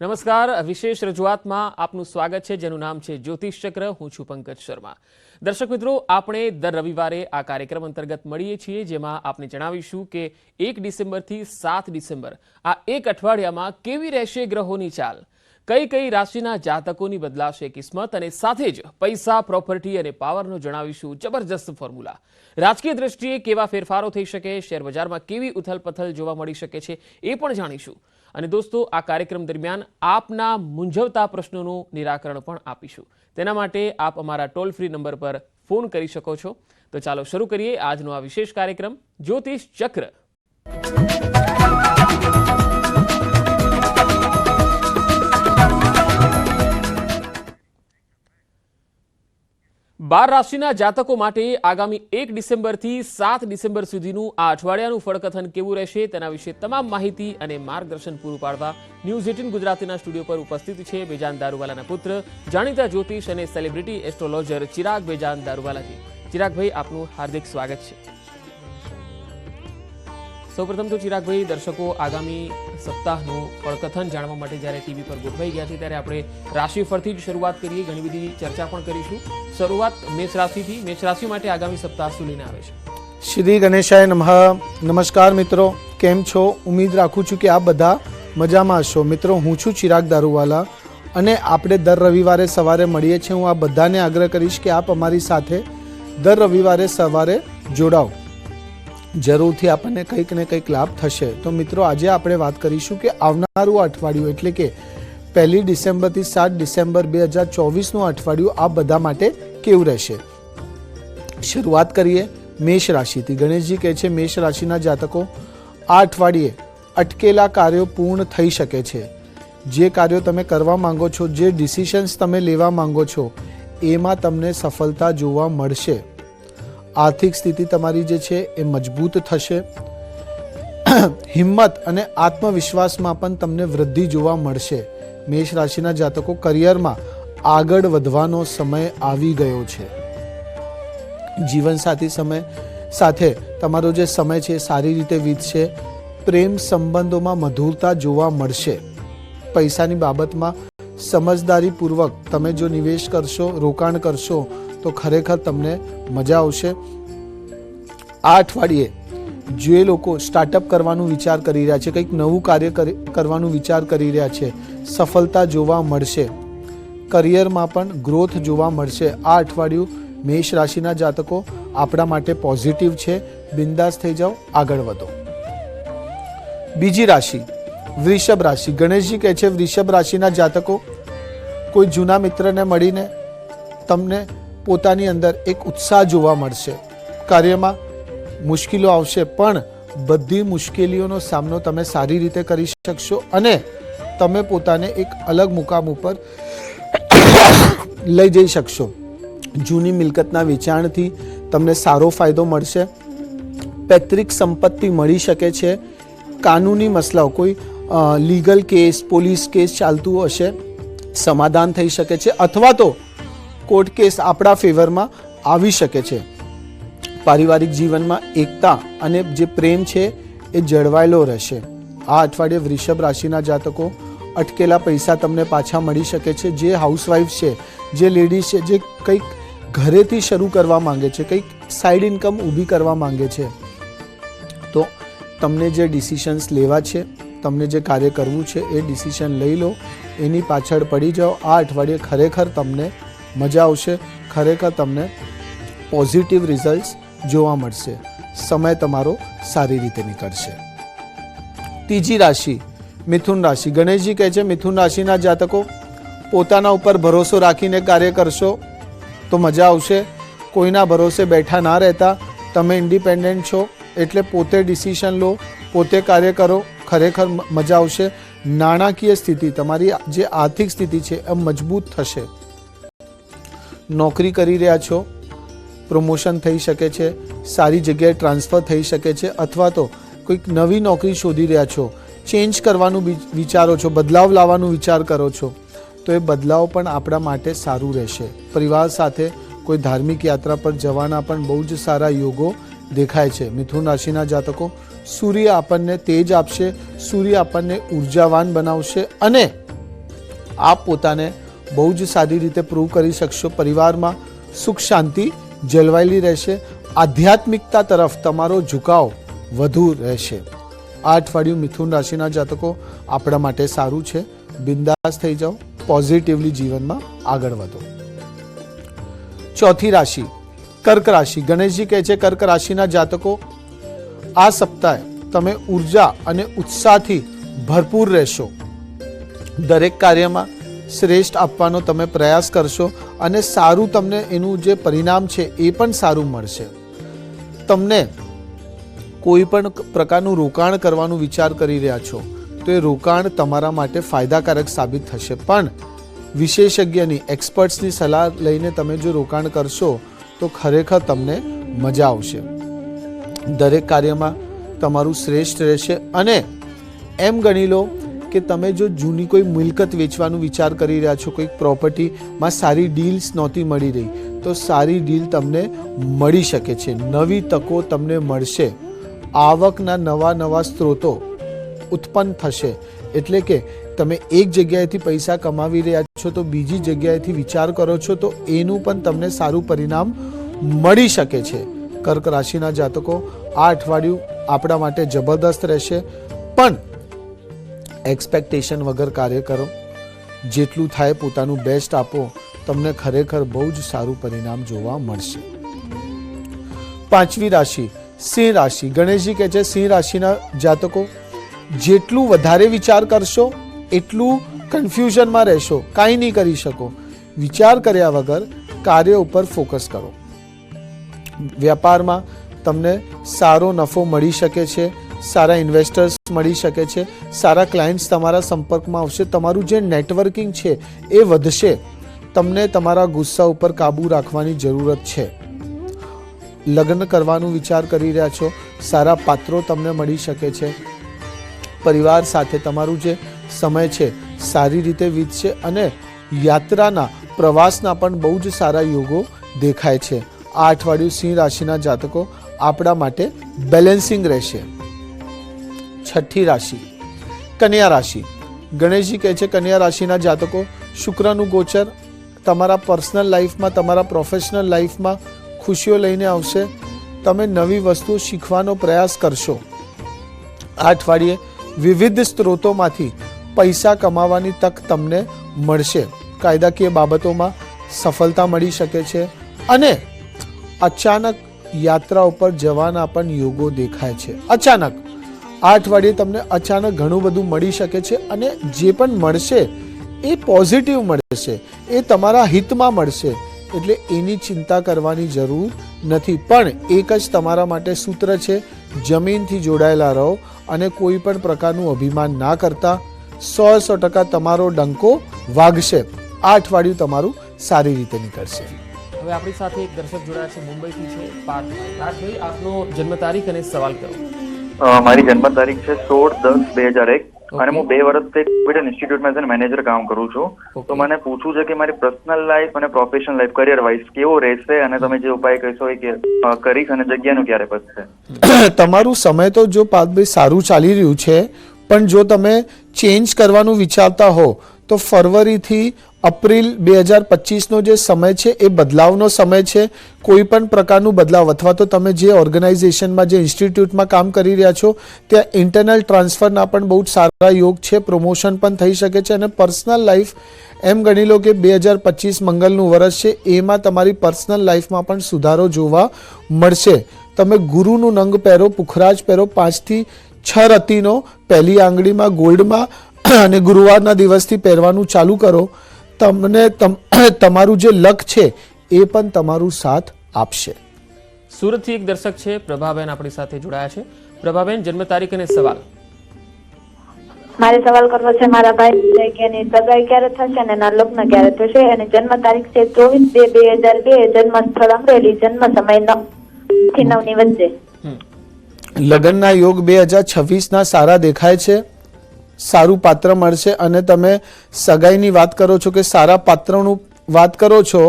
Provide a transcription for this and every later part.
નમસ્કાર, વિશેષ રજૂઆતમાં આપનું સ્વાગત છે, જેનું નામ છે જ્યોતિષ ચક્ર. હું છું પંકજ શર્મા. દર્શક મિત્રો, આપણે દર રવિવારે આ કાર્યક્રમ અંતર્ગત મળીએ છીએ, જેમાં આપને જણાવીશું કે એક ડિસેમ્બરથી સાત ડિસેમ્બર આ એક અઠવાડિયામાં કેવી રહેશે ગ્રહોની ચાલ? કઈ કઈ રાશિના જાતકોની બદલાશે કિસ્મત? અને સાથે જ પૈસા, પ્રોપર્ટી અને પાવરનો જણાવીશું જબરજસ્ત ફોર્મ્યુલા. રાજકીય દ્રષ્ટિએ કેવા ફેરફારો થઈ શકે? શેર બજારમાં કેવી ઉથલપથલ જોવા મળી શકે છે, એ પણ જાણીશું. અને દોસ્તો, આ કાર્યક્રમ દરમિયાન આપના મૂંઝવતા પ્રશ્નોનું નિરાકરણ પણ આપીશું. તેના માટે આપ અમારા ટોલ ફ્રી નંબર પર ફોન કરી શકો છો. તો ચાલો શરૂ કરીએ આજનો આ વિશેષ કાર્યક્રમ, જ્યોતિષ ચક્ર. બાર રાશિના જાતકો માટે આગામી એક ડિસેમ્બરથી સાત ડિસેમ્બર સુધીનું આ અઠવાડિયાનું ફળકથન કેવું રહેશે તેના વિશે તમામ માહિતી અને માર્ગદર્શન પૂરું પાડવા ન્યૂઝ એટીન ગુજરાતીના સ્ટુડિયો પર ઉપસ્થિત છે બેજાન દારૂવાલાના પુત્ર, જાણીતા જ્યોતિષ અને સેલિબ્રિટી એસ્ટ્રોલોજર ચિરાગ બેજાન દારૂવાલાજી. ચિરાગભાઈ, આપનું હાર્દિક સ્વાગત છે. સૌપ્રથમ તો ચિરાગભાઈ, દર્શકો, આગામી સપ્તાહનું પડકથન જાણવા માટે જ્યારે ટીવી પર ગોઠવાઈ ગયા છે, ત્યારે આપણે રાશિ પરથી જ શરૂઆત કરીએ. ઘણી બધી ચર્ચા પણ કરીશું. શરૂઆત મેષ રાશિથી, મેષ રાશિ માટે આગામી સપ્તાહ શું લઈને આવે છે. શ્રી ગણેશાય નમઃ. નમસ્કાર મિત્રો, કેમ છો? ઉમેદ રાખું છું કે આપ બધા મજામાં હશો. મિત્રો, હું છું ચિરાગ દારૂવાલા અને આપણે દર રવિવારે સવારે મળીએ છીએ. હું આ બધાને આગ્રહ કરીશ કે આપ અમારી સાથે દર રવિવારે સવારે જોડાઓ. જરૂરથી આપણને કંઈક ને કંઈક લાભ થશે. તો મિત્રો, આજે આપણે વાત કરીશું કે આવનારું અઠવાડિયું એટલે કે પહેલી ડિસેમ્બરથી સાત ડિસેમ્બર બે હજાર ચોવીસનું અઠવાડિયું આ બધા માટે કેવું રહેશે? શરૂઆત કરીએ મેષ રાશિથી. ગણેશજી કહે છે, મેષ રાશિના જાતકો, આ અઠવાડિયે અટકેલા કાર્યો પૂર્ણ થઈ શકે છે. જે કાર્યો તમે કરવા માંગો છો, જે ડિસિશન્સ તમે લેવા માંગો છો, એમાં તમને સફળતા જોવા મળશે. આર્થિક સ્થિતિ તમારી જે છે એ મજબૂત થશે. હિંમત અને આત્મવિશ્વાસમાં પણ તમને વૃદ્ધિ જોવા મળશે. મેષ રાશિના જાતકો કરિયરમાં આગળ વધવાનો સમય આવી ગયો છે. જીવનસાથી સમય સાથે તમારો જે સમય છે સારી રીતે વીતશે. પ્રેમ સંબંધોમાં મધુરતા જોવા મળશે. પૈસાની બાબતમાં સમજદારીપૂર્વક તમે જો નિવેશ કરશો, રોકાણ કરશો તો ખરેખર તમને મજા આવશે. આ અઠવાડિયે જે લોકો સ્ટાર્ટઅપ કરવાનું વિચાર કરી રહ્યા છે, કંઈક નવું કાર્ય કરી- કરવાનું વિચાર કરી રહ્યા છે, સફળતા જોવા મળશે. કરિયરમાં પણ ગ્રોથ જોવા મળશે. આ અઠવાડિયું મેષ રાશિના જાતકો આપણા માટે પોઝિટિવ છે. બિંદાસ થઈ જાઓ, આગળ વધો. બીજી રાશિ, વૃષભ રાશિ. ગણેશજી કહે છે, વૃષભ રાશિના જાતકો, કોઈ જૂના મિત્રને મળીને તમને પોતાની અંદર એક ઉત્સાહ જોવા મળશે. કાર્યમાં મુશ્કેલીઓ આવશે, પણ બધી મુશ્કેલીઓનો સામનો તમે સારી રીતે કરી શકશો અને તમે પોતાને એક અલગ મુકામ ઉપર લઈ જઈ શકશો. જૂની મિલકતના વેચાણથી તમને સારો ફાયદો મળશે. પૈતૃક સંપત્તિ મળી શકે છે. કાનૂની મસલાઓ, કોઈ લીગલ કેસ, પોલીસ કેસ ચાલતું હશે, સમાધાન થઈ શકે છે. અથવા તો કોર્ટ કેસ આપણા ફેવરમાં આવી શકે છે. પારિવારિક જીવનમાં એકતા અને જે પ્રેમ છે એ જળવાયેલો રહેશે. આ અઠવાડિયે વૃષભ રાશિના જાતકો અટકેલા પૈસા તમને પાછા મળી શકે છે. જે હાઉસવાઈફ છે, જે લેડીઝ છે, જે કંઈક ઘરેથી શરૂ કરવા માંગે છે, કંઈક સાઈડ ઇન્કમ ઊભી કરવા માંગે છે. તો તમને જે ડિસિશન્સ લેવા છે, તમને જે કાર્ય કરવું છે, એ ડિસિશન લઈ લો. એની પાછળ પડી જાઓ. આ અઠવાડિયે ખરેખર તમને મજા આવશે. ખરેખર તમને પોઝિટિવ રિઝલ્ટ્સ જોવા મળશે. સમય તમારો સારી રીતે નીકળશે. ત્રીજી રાશિ, મિથુન રાશિ. ગણેશજી કહે છે, મિથુન રાશિના જાતકો, પોતાના ઉપર ભરોસો રાખીને કાર્ય કરશો તો મજા આવશે. કોઈના ભરોસે બેઠા ના રહેતા, તમે ઇન્ડિપેન્ડન્ટ છો, એટલે પોતે ડિસિશન લો, પોતે કાર્ય કરો. ખરેખર મજા આવશે. નાણાકીય સ્થિતિ, તમારી જે આર્થિક સ્થિતિ છે, એ મજબૂત થશે. નોકરી કરી રહ્યા છો? પ્રમોશન થઈ શકે છે, સારી જગ્યાએ ટ્રાન્સફર થઈ શકે છે અથવા તો કોઈક નવી નોકરી શોધી રહ્યા છો. ચેન્જ કરવાનું વિચારો છો, બદલાવ લાવવાનું વિચાર કરો છો. તો એ બદલાવ પણ આપણા માટે સારું રહેશે. પરિવાર સાથે કોઈ ધાર્મિક યાત્રા પર જવાના પણ બહુ જ સારા યોગો દેખાય છે. મિથુન રાશિના જાતકો, સૂર્ય આપણને તેજ આપશે, સૂર્ય આપણને ઉર્જાવાન બનાવશે અને આપ પોતાને બહુ જ સારી રીતે પ્રૂવ કરી શકશો. પરિવારમાં સુખ શાંતિ જળવાયેલી રહેશે. આધ્યાત્મિકતા તરફ તમારો ઝુકાવ વધુ રહેશે. આ અઠવાડિયું મિથુન રાશિના જાતકો આપણા માટે સારું છે. બિંદાસ થઈ જાઓ. પોઝિટિવલી જીવનમાં આગળ વધો. ચોથી રાશિ, કર્ક રાશિ. ગણેશજી કહે છે, કર્ક રાશિના જાતકો, આ સપ્તાહે તમે ઊર્જા અને ઉત્સાહથી ભરપૂર રહેશો. દરેક કાર્યમાં શ્રેષ્ઠ આપવાનો તમે પ્રયાસ કરશો અને સારું તમને એનું જે પરિણામ છે એ પણ સારું મળશે. તમને કોઈ પણ પ્રકારનું રોકાણ કરવાનું વિચાર કરી રહ્યા છો, તો એ રોકાણ તમારા માટે ફાયદાકારક સાબિત થશે. પણ વિશેષજ્ઞની, એક્સપર્ટ્સની સલાહ લઈને તમે જો રોકાણ કરશો, તો ખરેખર તમને મજા આવશે. દરેક કાર્યમાં તમારું શ્રેષ્ઠ રહેશે અને એમ ગણી લો કે તમે જો જૂની કોઈ મિલકત વેચવાનું વિચાર કરી રહ્યા છો, કોઈક પ્રોપર્ટીમાં સારી ડીલ્સ નહોતી મળી રહી, તો સારી ડીલ તમને મળી શકે છે. નવી તકો તમને મળશે. આવકના નવા નવા સ્ત્રોતો ઉત્પન્ન થશે. એટલે કે તમે એક જગ્યાએથી પૈસા કમાવી રહ્યા છો, તો બીજી જગ્યાએથી વિચાર કરો છો, તો એનું પણ તમને સારું પરિણામ મળી શકે છે. કર્ક રાશિના જાતકો, આ અઠવાડિયું આપણા માટે જબરદસ્ત રહેશે. પણ એક્સપેક્ટેશન વગર કાર્ય કરો. જેટલું થાય પોતાનું બેસ્ટ આપો, તમને ખરેખર બહુ જ સારું પરિણામ જોવા મળશે. પાંચમી રાશિ, સિંહ રાશિ. ગણેશજી કહે છે, સિંહ રાશિના જાતકો, જેટલું વધારે વિચાર કરશો, એટલું કન્ફ્યુઝનમાં રહેશો, કાંઈ નહીં કરી શકો. વિચાર કર્યા વગર કાર્ય ઉપર ફોકસ કરો. વ્યાપારમાં તમને સારો નફો મળી શકે છે સારા ઇન્વેસ્ટર્સ મળી શકે છે, સારા ક્લાયન્ટ્સ તમારા સંપર્કમાં આવશે, તમારું જે નેટવર્કિંગ છે એ વધશે. તમને તમારા ગુસ્સા ઉપર કાબૂ રાખવાની જરૂરત છે. લગ્ન કરવાનું વિચાર કરી રહ્યા છો, સારા પાત્રો તમને મળી શકે છે. પરિવાર સાથે તમારું જે સમય છે, સારી રીતે વીતશે અને યાત્રાના, પ્રવાસના પણ બહુ જ સારા યોગો દેખાય છે. આ અઠવાડિયું સિંહ રાશિના જાતકો આપણા માટે બેલેન્સિંગ રહેશે. છઠ્ઠી રાશિ, કન્યા રાશિ. ગણેશજી કહે છે, કન્યા રાશિના જાતકો, શુક્રનું ગોચર તમારા પર્સનલ લાઈફમાં, તમારા પ્રોફેશનલ લાઈફમાં ખુશીઓ લઈને આવશે. તમે નવી વસ્તુ શીખવાનો પ્રયાસ કરશો. આ અઠવાડિયે વિવિધ સ્ત્રોતોમાંથી પૈસા કમાવાની તક તમને મળશે. કાયદાકીય બાબતોમાં સફળતા મળી શકે છે અને અચાનક યાત્રા ઉપર જવાના પણ યોગો દેખાય છે. અચાનક આ અઠવાડિયે તમને અચાનક ઘણું બધું મળી શકે છે અને જે પણ મળશે એ પોઝિટિવ મળશે. એ તમારા હિતમાં મળશે. એટલે એની ચિંતા કરવાની જરૂર નથી. પણ એક જ તમારા માટે સૂત્ર છે, જમીનથી જોડાયેલા રહો અને કોઈ પણ પ્રકારનું અભિમાન ના કરતા સો સો ટકા તમારો ડંકો વાગશે. આ અઠવાડિયું તમારું સારી રીતે નીકળશે. હવે આપણી સાથે એક દર્શક જોડાયા છે, મુંબઈથી છે પાર્થ પાર્થભાઈ, આપનો જન્મ તારીખ અને સવાલ કરો. મારી જન્મ તારીખ છે સોળ દસ બે હજાર એક. અને હું બે વર્ષથી કોમ્પ્યુટર ઇન્સ્ટિટ્યૂટમાં છે મેનેજર કામ કરું છું. તો મને પૂછવું છે કે મારી પર્સનલ લાઈફ અને પ્રોફેશનલ લાઈફ કરિયર વાઇઝ કેવો રહેશે અને તમે જે ઉપાય કહેશો એ કે કરીશ અને જગ્યાનું ક્યારે બચશે તમારું સમય તો જો પાર્થભાઈ સારું ચાલી રહ્યું છે પણ જો તમે ચેન્જ કરવાનું વિચારતા હો તો ફરવરીથી એપ્રિલ બે હજાર પચીસનો જે સમય છે, એ બદલાવનો સમય છે. કોઈ પણ પ્રકારનું બદલાવ અથવા તો તમે જે ઓર્ગેનાઇઝેશનમાં, જે ઇન્સ્ટિટ્યૂટમાં કામ કરી રહ્યા છો, ત્યાં ઇન્ટરનલ ટ્રાન્સફરના પણ બહુ સારા યોગ છે. પ્રમોશન પણ થઈ શકે છે અને પર્સનલ લાઈફ એમ ગણી લો કે બે હજાર પચીસ મંગલનું વર્ષ છે, એમાં તમારી પર્સનલ લાઈફમાં પણ સુધારો જોવા મળશે. તમે ગુરુનું નંગ પહેરો, પુખરાજ પહેરો, પાંચથી છ રતિનો પહેલી આંગળીમાં ગોલ્ડમાં અને ગુરુવારના દિવસથી પહેરવાનું ચાલુ કરો. તમને તમ- તમારું જે લક છે એ પણ તમારું સાથ આપશે. સુરતથી એક દર્શક છે પ્રભાબેન આપણી સાથે જોડાયા છે. પ્રભાબેન જન્મ તારીખ અને સવાલ. મારે સવાલ કરવો છે મારા ભાઈ કે એની સગાઈ ક્યારે થશે અને એના લગ્ન ક્યારે થશે? એની જન્મ તારીખ છે ચોવીસ બે બે હજાર બે જન્મ સ્થળ અમરેલી જન્મ સમય નવથી નવની વચ્ચે. હમ. લગ્નના યોગ બે હજાર છવ્વીસના સારા દેખાય છે. સારું પાત્ર મળશે અને તમે સગાઈની વાત કરો છો કે સારા પાત્રનું વાત કરો છો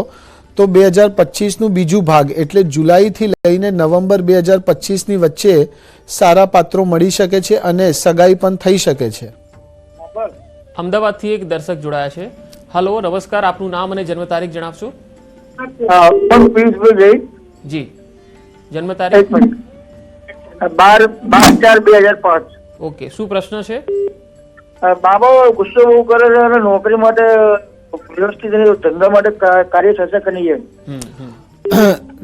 તો બે હજાર પચીસનું બીજું ભાગ એટલે જુલાઈથી લઈને નવેમ્બર બે હજાર પચીસની વચ્ચે સારા પાત્રો મળી શકે છે અને સગાઈ પણ થઈ શકે છે. અમદાવાદથી એક દર્શક જોડાયા છે. હલો નમસ્કાર આપનું નામ અને જન્મ તારીખ જણાવશો? જી. જન્મ તારીખ? બાર બાર ચાર બે હજાર પાંચ. ઓકે શું પ્રશ્ન છે? બાબા ગુસ્સો બહુ કરે છે અને નોકરી માટે વ્યવસ્થિત ધંધા માટે કાર્ય થશે કે નહીં એમ?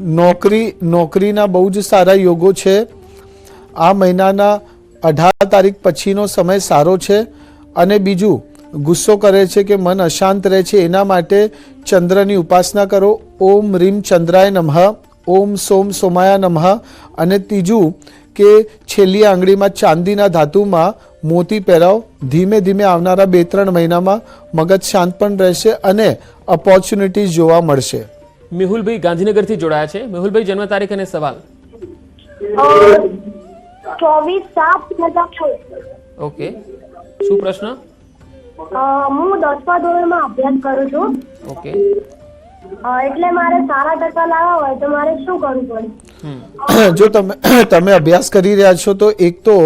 નોકરી નોકરીના બહુ જ સારા યોગો છે. આ મહિનાના અઢાર તારીખ પછીનો સમય સારો છે. અને બીજું ગુસ્સો કરે છે કે મન અશાંત રહે છે એના માટે ચંદ્રની ઉપાસના કરો. ઓમ રીમ ચંદ્રાય નમઃ. ઓમ સોમ સોમાયા નમઃ. અને ત્રીજું કે છેલ્લી આંગળીમાં ચાંદીના ધાતુમાં મોતી પહેરાવ. ધીમે ધીમે આવનારા બે ત્રણ મહિનામાં મગજ શાંત પણ રહેશે અને ઓપોર્ચ્યુનિટી જોવા મળશે. મેહુલભાઈ ગાંધીનગરથી જોડાયા છે. મેહુલભાઈ જન્મ તારીખ અને સવાલ. ચોવીસ સાત બે હજાર છ ઓકે. શું પ્રશ્ન? હું દસમા ધોરણમાં અભ્યાસ કરું છું. ઓકે. એટલે મારે સારા ટકા લાવવા હોય તો મારે શું કરવું પડે? જો તમે તમે અભ્યાસ કરી રહ્યા છો તો એક તો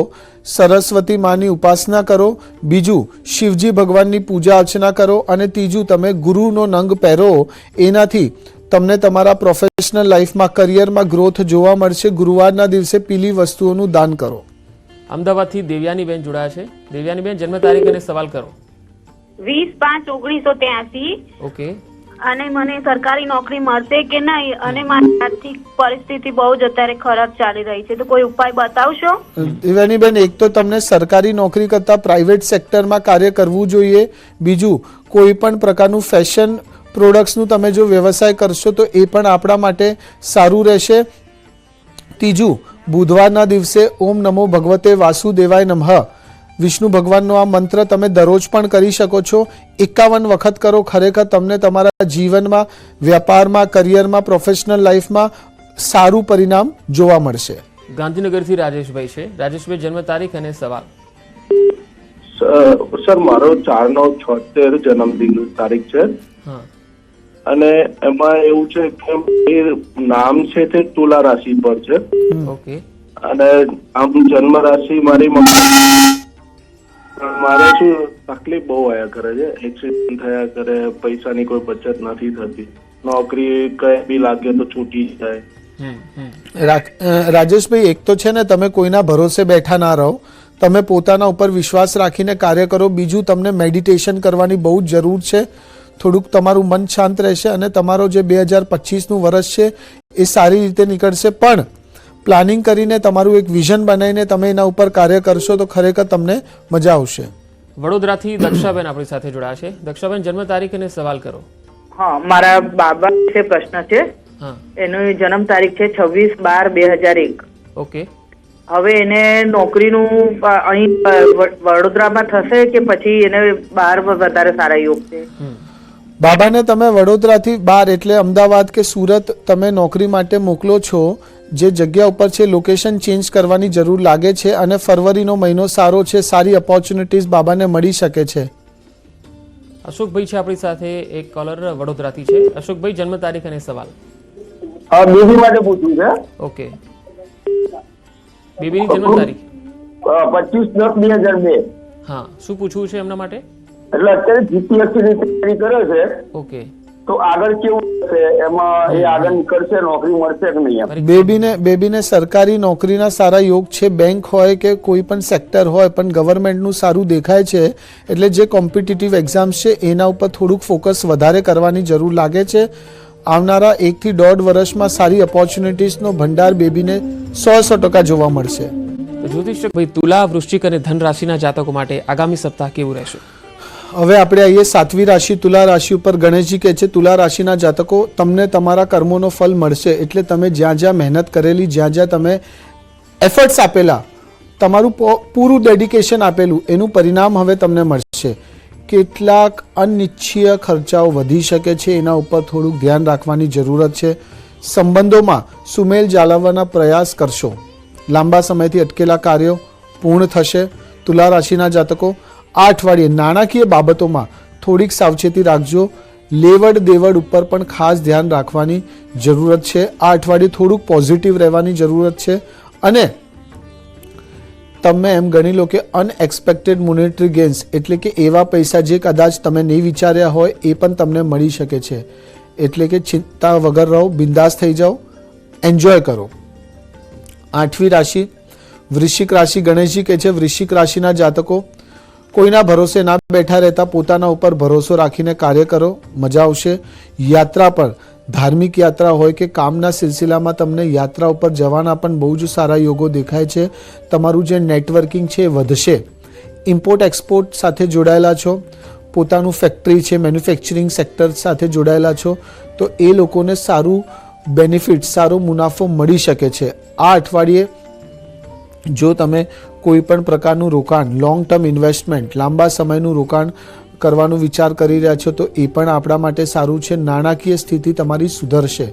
સરસ્વતી માની ઉપાસના કરો બીજું શિવજી ભગવાનની પૂજા અર્ચના કરો અને ત્રીજું તમે ગુરુનો નંગ પહેરો એનાથી તમને તમારા પ્રોફેશનલ લાઈફમાં કરિયરમાં ગ્રોથ જોવા મળશે. ગુરુવારના દિવસે પીલી વસ્તુઓનું દાન કરો. અમદાવાદથી દેવ્યાનીબેન જોડાયા છે. દેવ્યાનીબેન જન્મ તારીખ અને સવાલ કરો. વીસ પાંચ ઓગણીસો ત્યાસી. ઓકે. અને મને સરકારી નોકરી મળશે કે નહીં અને મારી આર્થિક પરિસ્થિતિ બહુ જ અત્યારે ખરાબ ચાલી રહી છે. તો કોઈ ઉપાય બતાવશો? દેવાનીબેન, એક તો તમને સરકારી નોકરી કરતાં પ્રાઇવેટ સેક્ટરમાં કાર્ય કરવું જોઈએ. બીજું, કોઈ પણ પ્રકારનું ફેશન પ્રોડક્ટ્સનું તમે જો વ્યવસાય કરશો તો એ પણ આપણા માટે સારું રહેશે. ત્રીજું, બુધવારના દિવસે ઓમ નમો ભગવતે વાસુદેવાય નમઃ. વિષ્ણુ ભગવાનનો આ મંત્ર તમે દરરોજ પણ કરી શકો છો. એકાવન વખત કરો ખરેખર તમને તમારા જીવનમાં વ્યાપારમાં કરિયરમાં પ્રોફેશનલ લાઈફમાં સારું પરિણામ જોવા મળશે. ગાંધીનગરથી રાજેશભાઈ છે. રાજેશભાઈ જન્મ તારીખ અને સવાલ. સર મારો ચાર નવ છોતેર જન્મદિન તારીખ છે. હા. અને એમાં એવું છે કે એ નામ છે તે તુલા રાશિ પર છે. ઓકે. અને આમ જન્મ રાશિ મારી પણ મારે શું તકલીફ બહુ આયા કરે છે. એક્સિડન્ટ થયા કરે પૈસાની કોઈ બચત નથી થતી. નોકરી કઈ બી લાગે તો છૂટી જાય. હમ હમ. રાજેશભાઈ એક તો છે ને તમે કોઈના ભરોસે બેઠા ના રહો. તમે પોતાના ઉપર વિશ્વાસ રાખીને કાર્ય કરો. બીજું તમને મેડિટેશન કરવાની બહુ જ જરૂર છે. થોડુંક તમારું મન શાંત રહેશે અને તમારો જે બે હજાર પચીસનું વર્ષ છે એ સારી રીતે નીકળશે. પણ પ્લાનિંગ કરીને તમારું એક વિઝન બનાવીને તમે એના ઉપર કાર્ય કરશો તો ખરેખર તમને મજા આવશે. વડોદરાથી દક્ષાબેન આપણી સાથે જોડાયા છે. દક્ષાબેન જન્મ તારીખ અને સવાલ કરો. હા મારા બાબા છે પ્રશ્ન છે. હા. જન્મ તારીખ છે છવ્વીસ બાર બે હજાર એક. ઓકે. હવે એને નોકરીનું અહીં વડોદરામાં થશે કે પછી એને બહાર વધારે સારા યોગ છે? હમ. બાબાને તમે વડોદરાથી બહાર એટલે અમદાવાદ કે સુરત તમે નોકરી માટે મોકલો છો જે જગ્યા ઉપર છે લોકેશન ચેન્જ કરવાની જરૂર લાગે છે અને ફરવરીનો મહિનો સારો છે સારી ઓપોર્ચ્યુનિટીઝ બાબાને મળી શકે છે. અશોકભાઈ છે આપણી સાથે એક કોલર વડોદરાથી છે. અશોકભાઈ જન્મ તારીખ અને સવાલ. હા બેબી માટે પૂછવું છે. ઓકે. બેબીની જન્મ તારીખ? પચીસ દસ બે હજાર બે. હા શું પૂછવું છે એમના માટે? એટલે અત્યારે જીપીએસસી ની તૈયારી કરે છે. ઓકે. તો આગળ કેવું થશે એમાં એ આગળ નીકળશે નોકરી મળશે કે નહીં બેબીને બેબીને સરકારી નોકરીના સારા યોગ છે બેંક હોય કે કોઈ પણ સેક્ટર હોય પણ ગવર્મેન્ટનું સારું દેખાય છે એટલે જે કોમ્પિટિટિવ એક્ઝામ્સ છે એના ઉપર થોડુંક ફોકસ વધારે કરવાની જરૂર લાગે છે. આવનારા એકથી દોઢ વર્ષમાં સારી ઓપોર્ચ્યુનિટીઝનો ભંડાર બેબીને સો સો ટકા જોવા મળશે. જ્યોતિષ ભાઈ તુલા વૃશ્ચિક અને ધન રાશિના જાતકો માટે આગામી સપ્તાહ કેવું રહેશે? હવે આપણે આવીએ સાતવી રાશિ, તુલા રાશિ ઉપર. ગણેશજી કહે છે, તુલા રાશિના જાતકો, તમને તમારા કર્મોનો ફલ મળશે. એટલે તમે જ્યાં જ્યાં મહેનત કરેલી, જ્યાં જ્યાં તમે એફર્ટ્સ આપેલા, તમારું પૂરું ડેડિકેશન આપેલું, એનું પરિણામ હવે તમને મળશે. કેટલાક અનિચ્છીય ખર્ચાઓ વધી શકે છે, એના ઉપર થોડુંક ધ્યાન રાખવાની જરૂરત છે. સંબંધોમાં સુમેલ જાળવવાના પ્રયાસ કરશો. લાંબા સમયથી અટકેલા કાર્યો પૂર્ણ થશે. તુલા રાશિના જાતકો આ અઠવાડિયે નાણાકીય બાબતોમાં થોડીક સાવચેતી રાખજો. લેવડ દેવડ ઉપર પણ ખાસ ધ્યાન રાખવાની જરૂરત છે. આ અઠવાડિયે થોડુંક પોઝિટિવ રહેવાની જરૂરત છે. અને તમે એમ ગણી લો કે અનએક્સપેક્ટેડ મોનેટરી ગેન્સ એટલે કે એવા પૈસા જે કદાચ તમે નહીં વિચાર્યા હોય, એ પણ તમને મળી શકે છે. એટલે કે ચિંતા વગર રહો, બિંદાસ થઈ જાઓ એન્જોય કરો. આઠમી રાશિ, વૃશ્ચિક રાશિ ગણેશજી કે છે, વૃશ્ચિક રાશિના જાતકો કોઈના ભરોસે ના બેઠા રહેતા પોતાના ઉપર ભરોસો રાખીને કાર્ય કરો, મજા આવશે. યાત્રા પર, ધાર્મિક યાત્રા હોય કે કામના સિલસિલામાં તમને યાત્રા ઉપર જવાના પણ બહુ જ સારા યોગો દેખાય છે. તમારું જે નેટવર્કિંગ છે એ વધશે. ઇમ્પોર્ટ એક્સપોર્ટ સાથે જોડાયેલા છો. પોતાનું ફેક્ટરી છે મેન્યુફેક્ચરિંગ સેક્ટર સાથે જોડાયેલા છો. તો એ લોકોને સારું બેનિફિટ સારો મુનાફો મળી શકે છે. આ અઠવાડિયે જો તમે કોઈ પણ પ્રકારનું રોકાણ લોંગ ટર્મ ઇન્વેસ્ટમેન્ટ લાંબા સમયનું રોકાણ કરવાનું વિચાર કરી રહ્યા છો, તો એ પણ આપણા માટે સારું છે. નાણાકીય સ્થિતિ તમારી સુધરશે.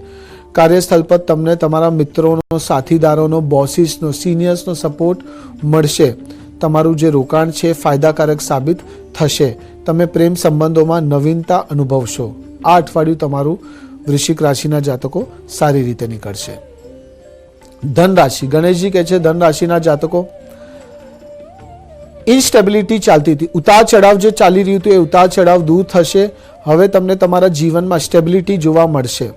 કાર્યસ્થળ પર તમને તમારા મિત્રોનો, સાથીદારોનો, બોસીસનો સિનિયર્સનો સપોર્ટ મળશે. તમારું જે રોકાણ છે, ફાયદાકારક સાબિત થશે. તમે પ્રેમ સંબંધોમાં નવીનતા અનુભવશો. આ અઠવાડિયું તમારું વૃશ્ચિક રાશિના જાતકો સારી રીતે નીકળશે. ધન રાશિ ગણેશજી કહે છે ધન રાશિના જાતકો ઇન્સ્ટેબિલિટી ચાલતી હતી. ઉતાર ચઢાવ જે ચાલી રહ્યું હતું એ ઉતાર ચઢાવ દૂર થશે. હવે તમને તમારા જીવનમાં સ્ટેબિલિટી જોવા મળશે.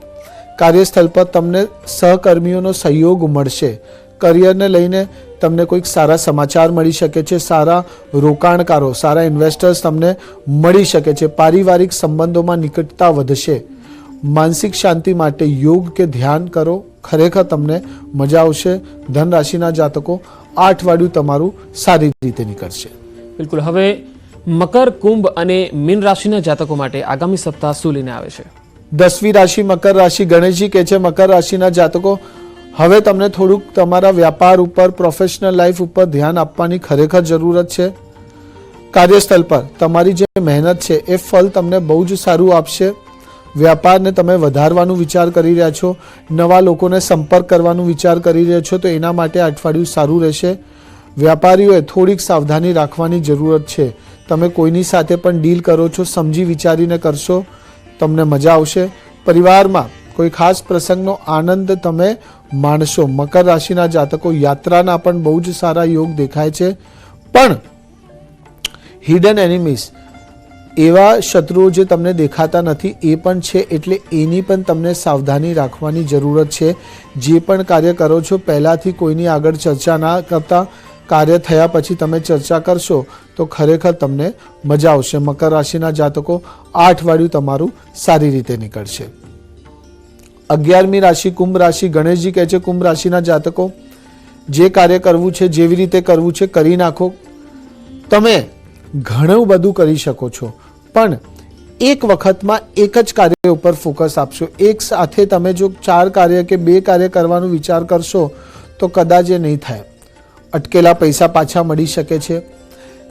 કાર્યસ્થળ પર તમને સહકર્મીઓનો સહયોગ મળશે. કરિયરને લઈને તમને કોઈક સારા સમાચાર મળી શકે છે, સારા રોકાણકારો, સારા ઇન્વેસ્ટર્સ તમને મળી શકે છે. પારિવારિક સંબંધોમાં નિકટતા વધશે. માનસિક શાંતિ માટે યોગ કે ધ્યાન કરો. ખરેખર તમને મજા આવશે. ધન રાશિના જાતકો આ અઠવાડિયું તમારું સારી રીતે નીકળશે. બિલકુલ. હવે મકર કુંભ અને મીન રાશિના જાતકો માટે આગામી સપ્તાહ શું લઈને આવે છે? દસમી રાશિ મકર રાશિ ગણેશજી કે છે મકર રાશિના જાતકો હવે તમને થોડુંક તમારા વ્યાપાર ઉપર પ્રોફેશનલ લાઈફ ઉપર ધ્યાન આપવાની ખરેખર જરૂરત છે. કાર્યસ્થળ પર તમારી જે મહેનત છે એ ફળ તમને બહુ જ સારું આપશે. વ્યાપારને તમે વધારવાનું વિચાર કરી રહ્યા છો, નવા લોકોને સંપર્ક કરવાનું વિચાર કરી રહ્યા છો, તો એના માટે અઠવાડિયું સારું રહેશે. વ્યાપારીઓએ થોડીક સાવધાની રાખવાની જરૂરત છે. તમે કોઈની સાથે પણ ડીલ કરો છો, સમજી વિચારીને કરશો, તમને મજા આવશે. પરિવારમાં કોઈ ખાસ પ્રસંગનો આનંદ તમે માણશો. મકર રાશિના જાતકો યાત્રાના પણ બહુ જ સારા યોગ દેખાય છે. પણ હિડન એનિમીઝ એવા શત્રુઓ જે તમને દેખાતા નથી, એ પણ છે, એટલે એની પણ તમને સાવધાની રાખવાની જરૂરત છે. જે પણ કાર્ય કરો છો, પહેલાંથી કોઈની આગળ ચર્ચા ના કરતા કાર્ય થયા પછી તમે ચર્ચા કરશો, તો ખરેખર તમને મજા આવશે. મકર રાશિના જાતકો આ અઠવાડિયું તમારું સારી રીતે નીકળશે. અગિયારમી રાશિ કુંભ રાશિ, ગણેશજી કહે છે, કુંભ રાશિના જાતકો, જે કાર્ય કરવું છે, જેવી રીતે કરવું છે, કરી નાખો. તમે ઘણું બધું કરી શકો છો. પણ એક વખતમાં એક જ કાર્ય ઉપર ફોકસ આપશો. એક સાથે તમે જો ચાર કાર્ય કે બે કાર્ય કરવાનો વિચાર કરશો, તો કદાચ એ નહીં થાય. અટકેલા પૈસા પાછા મળી શકે છે.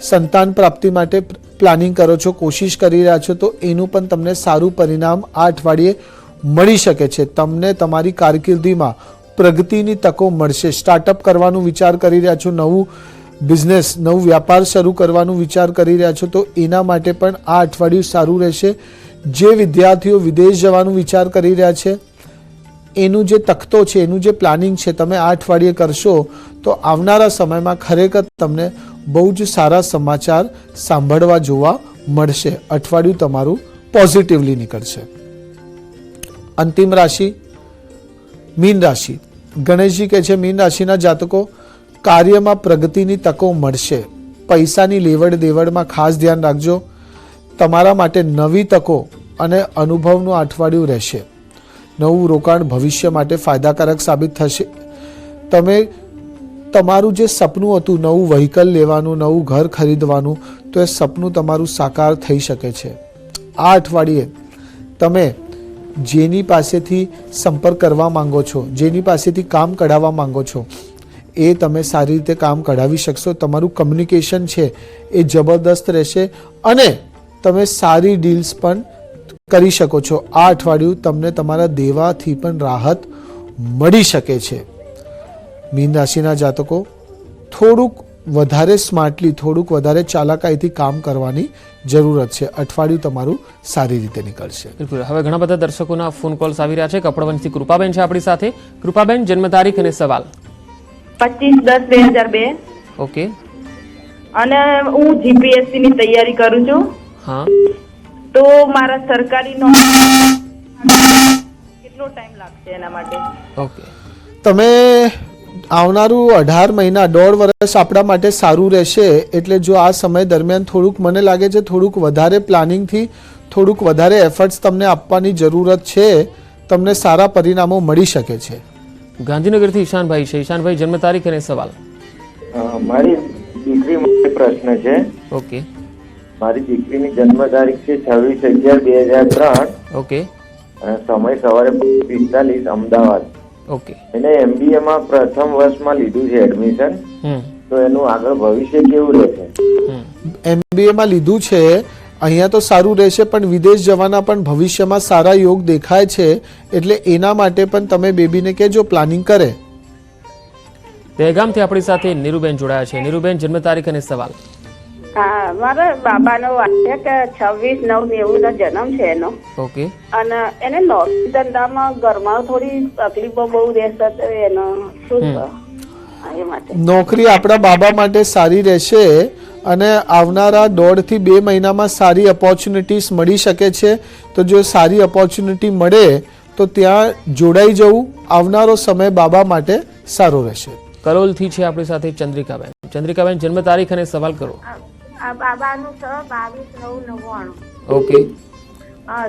સંતાન પ્રાપ્તિ માટે પ્લાનિંગ કરો છો, કોશિશ કરી રહ્યા છો, તો એનું પણ તમને સારું પરિણામ આ અઠવાડિયે મળી શકે છે. તમને તમારી કારકિર્દીમાં પ્રગતિની તકો મળશે. સ્ટાર્ટઅપ કરવાનું વિચાર કરી રહ્યા છો, નવું બિઝનેસ નવું વ્યાપાર શરૂ કરવાનું વિચાર કરી રહ્યા છો, તો એના માટે પણ આ અઠવાડિયું સારું રહેશે. જે વિદ્યાર્થીઓ વિદેશ જવાનું વિચાર કરી રહ્યા છે, એનું જે તખતો છે, એનું જે પ્લાનિંગ છે, તમે આ અઠવાડિયે કરશો, તો આવનારા સમયમાં ખરેખર તમને બહુ જ સારા સમાચાર સાંભળવા જોવા મળશે. અઠવાડિયું તમારું પોઝિટિવલી નીકળશે. અંતિમ રાશિ, મીન રાશિ. ગણેશજી કહે છે, મીન રાશિના જાતકો કાર્યમાં પ્રગતિની તકો મળશે. પૈસાની લેવડ દેવડમાં ખાસ ધ્યાન રાખજો. તમારા માટે નવી તકો અને અનુભવનું અઠવાડિયું રહેશે. નવું રોકાણ ભવિષ્ય માટે ફાયદાકારક સાબિત થશે. તમે, તમારું જે સપનું હતું, નવું વ્હીકલ લેવાનું, નવું ઘર ખરીદવાનું, તો એ સપનું તમારું સાકાર થઈ શકે છે. આ અઠવાડિયે તમે જેની પાસેથી સંપર્ક કરવા માંગો છો, જેની પાસેથી કામ કઢાવવા માંગો છો એ તમે સારી રીતે કામ કઢાવી શકશો. તમારું કમ્યુનિકેશન છે એ જબરદસ્ત રહેશે અને તમે સારી ડીલ્સ પણ કરી શકો છો. આ અઠવાડિયું તમને તમારા દેવાથી પણ રાહત મળી શકે છે. મીન રાશિના જાતકો, થોડુંક વધારે સ્માર્ટલી થોડુંક વધારે ચાલાકાઈથી કામ કરવાની જરૂરત છે. અઠવાડિયું તમારું સારી રીતે નીકળશે. બિલકુલ. હવે ઘણા બધા દર્શકોના ફોન કોલ્સ આવી રહ્યા છે. કપડવંશથી કૃપાબેન છે આપણી સાથે. કૃપાબેન, જન્મ તારીખ અને સવાલ. પચીસ દસ બે હજાર બે. ઓકે. અને હું જીપીએસસી ની તૈયારી કરું છું. હા. તો મારા સરકારી કેટલો ટાઈમ લાગશે એના માટે? ઓકે. તમે આવનારું અઢાર મહિના દોઢ વર્ષ આપણા માટે સારું રહેશે એટલે જો આ સમય દરમિયાન થોડુંક મને લાગે છે થોડુંક વધારે પ્લાનિંગથી થોડુંક વધારે એફર્ટ્સ તમને આપવાની જરૂરત છે તમને સારા પરિણામો મળી શકે છે. ગાંધીનગરથી ઈશાનભાઈ છે. ઈશાનભાઈ જન્મ તારીખ અને સવાલ. મારી દીકરી માટે પ્રશ્ન છે. ઓકે. મારી દીકરીની જન્મ તારીખ છે છવ્વીસ અગિયાર બે હજાર ત્રણ. ઓકે. અને સમય સવારે પિસ્તાલીસ અમદાવાદ. ઓકે. એને એમબીએ માં પ્રથમ વર્ષમાં લીધું છે એડમિશન. તો એનું આગળ ભવિષ્ય કેવું રહેશે? એમબીએ એમબીએમાં લીધું છે અહીંયા તો સારું રહેશે પણ વિદેશ જવાના પણ ભવિષ્યમાં સારા યોગ દેખાય છે એટલે એના માટે પણ તમે બેબીને કહેજો પ્લાનિંગ કરે. દહેગામથી આપણી સાથે નીરુબેન જોડાયા છે. નીરુબેન જન્મ તારીખ અને સવાલ. હા મારા બાબાનો વાત છે કે છવ્વીસ નવ નેવું નો જન્મ છે એનો. ઓકે. અને એને નોકરી ધંધામાં ઘરમાં થોડી તકલીફો બહુ રહેશે તો એનો શું એ માટે. નોકરી આપણા બાબા માટે સારી રહેશે અને આવનારા દોઢથી બે મહિનામાં સારી ઓપોર્ચ્યુનિટીસ મળી શકે છે. તો જો સારી ઓપોર્ચ્યુનિટી મળે તો ત્યાં જોડાઈ જવું આવનારો સમય બાબા માટે સારો રહેશે. કરોલથી છે આપણી સાથે ચંદ્રિકાબેન. ચંદ્રિકાબેન જન્મ તારીખ અને સવાલ કરો. બાબાનું છે બાવીસ નવ નવ્વાણું ઓકે.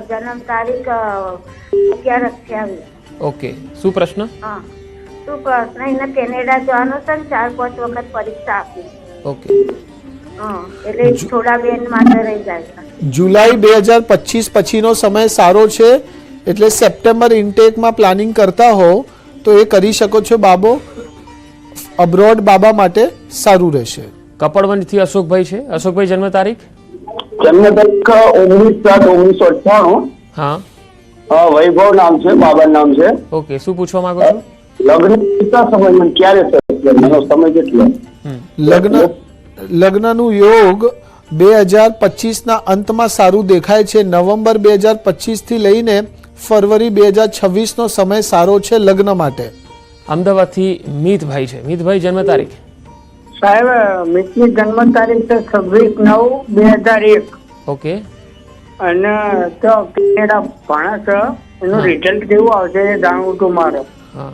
જન્મ તારીખ અગિયાર અઠ્યાવીસ. ઓકે. શું પ્રશ્ન? હા શું પ્રશ્ન? એને કેનેડા જવાનો છે ચાર પાંચ વખત પરીક્ષા આપી. ઓકે. એટલે થોડા બેન માટે રહી જાય જુલાઈ બે હજાર પચીસ પછીનો સમય સારો છે એટલે સપ્ટેમ્બર ઇન્ટેકમાં પ્લાનિંગ કરતા હો તો એ કરી શકો છો બાબો. અબ્રોડ બાબા માટે સારું રહેશે. કપડવંજથી અશોકભાઈ છે. અશોકભાઈ જન્મ તારીખ? જન્મ તારીખ ઓગણીસ સાત ઓગણીસો અઠ્ઠાણું. હા. અ, વૈભવ નામ છે બાબા નામ છે. ઓકે શું પૂછવા માંગો છો? લગ્ન કેટલા સમય ક્યારે થશે? એનો સમય કેટલો? લગ્ન લગ્નનું યોગ બે હજાર પચીસના અંતમાં સારું દેખાય છે. નવેમ્બર બે હજાર પચીસથી લઈને ફરવરી બે હજાર છવ્વીસનો સમય સારો છે લગ્ન માટે. અમદાવાદથી મિતભાઈ છે. મિતભાઈ જન્મ તારીખ? સાહેબ મિતની જન્મ તારીખ છે છવ્વીસ નવ બે હજાર એક. ઓકે. અને તો કેનેડા ભણે છે. એનું રિઝલ્ટ કેવું આવશે એ જાણવું હતું મારે.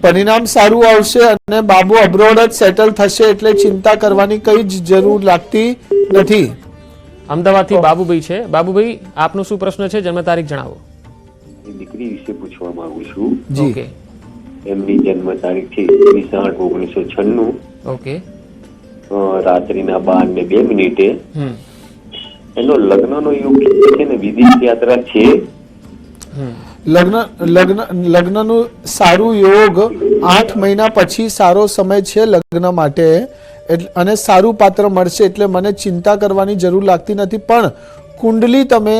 પરિણામ સારું આવશે અને બાબુ અબ્રોડ જ સેટલ થશે એટલે ચિંતા કરવાની કઈ જ જરૂર લાગતી નથી. અમદાવાદથી બાબુભાઈ છે. બાબુભાઈ આપનો શું પ્રશ્ન છે? જન્મ તારીખ જણાવો. દીકરી વિશે પૂછવા માંગુ છું. જી. ઓકે. એમની જન્મ તારીખ છે એકવીસ આઠ ઓગણીસો છન્નું. ઓકે. રાત્રિના બાર ને બે મિનિટે. એનો લગ્નનો યોગ છે ને વિદેશ યાત્રા છે? લગ્ન લગ્ન લગ્નનું સારું યોગ આઠ મહિના પછી સારો સમય છે લગ્ન માટે. એટલે અને સારું પાત્ર મળશે એટલે મને ચિંતા કરવાની જરૂર લાગતી નથી. પણ કુંડલી તમે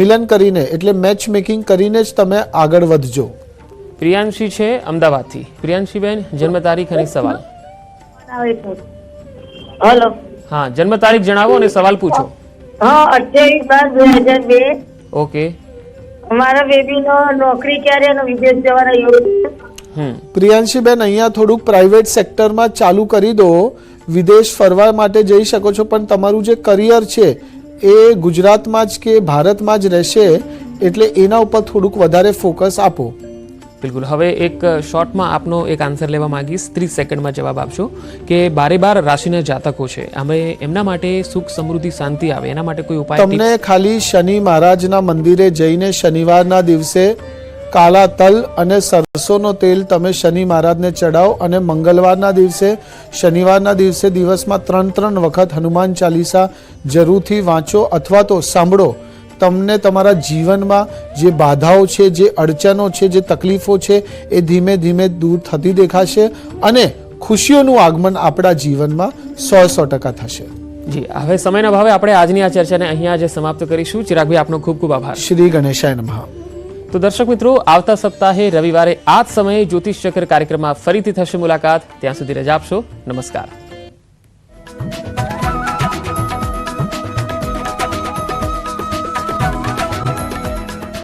મિલન કરીને એટલે મેચ મેકિંગ કરીને જ તમે આગળ વધજો. પ્રિયાંશી છે અમદાવાદથી. પ્રિયાંશીબેન જન્મ તારીખ અને સવાલ. હલો. હા જન્મ તારીખ જણાવો અને સવાલ પૂછો. હા અઠ્યાવીસ બાર બે હજાર બે. ઓકે. મારા બેબીનો નોકરી ક્યારે અને વિદેશ જવાના યોગ છે? હમ. પ્રિયાંશીબેન અહીંયા થોડુંક પ્રાઇવેટ સેક્ટરમાં ચાલુ કરી દો. વિદેશ ફરવા માટે જઈ શકો છો પણ તમારું જે કરિયર છે એ ગુજરાતમાં જ કે ભારતમાં જ રહેશે એટલે એના ઉપર થોડુંક વધારે ફોકસ આપો. બિલકુલ. હવે એક શોર્ટમાં આપનો એક આન્સર લેવા માંગીશ. ત્રીસ સેકન્ડમાં જવાબ આપશો કે બારે બાર રાશિના જાતકો છે. અમે એમના માટે સુખ સમૃદ્ધિ શાંતિ આવે. એના માટે કોઈ ઉપાય તમને ખાલી શનિ મહારાજના મંદિરે જઈને શનિવારના દિવસે કાળા તલ અને સરસોનો તેલ તમે શનિ મહારાજને ચડાવો અને મંગળવારના દિવસે શનિવારના દિવસે દિવસમાં ત્રણ ત્રણ વખત હનુમાન ચાલીસા જરૂરથી વાંચો અથવા તો સાંભળો. તમને તમારા જીવનમાં જે બાધાઓ છે જે અડચણો છે જે તકલીફો છે એ ધીમે ધીમે દૂર થતી દેખાશે અને ખુશીઓનું આગમન આપણા જીવનમાં સો સો ટકા થશે. જી હવે સમયના ભાવે આપણે આજની આ ચર્ચાને અહીંયા આજે સમાપ્ત કરીશું. ચિરાગભાઈ આપનો ખૂબ ખૂબ આભાર. શ્રી ગણેશાય નમઃ. તો દર્શક મિત્રો આવતા સપ્તાહે રવિવારે આ જ સમયે જ્યોતિષ ચક્ર કાર્યક્રમમાં ફરીથી થશે મુલાકાત. ત્યાં સુધી રજા આપશો. નમસ્કાર.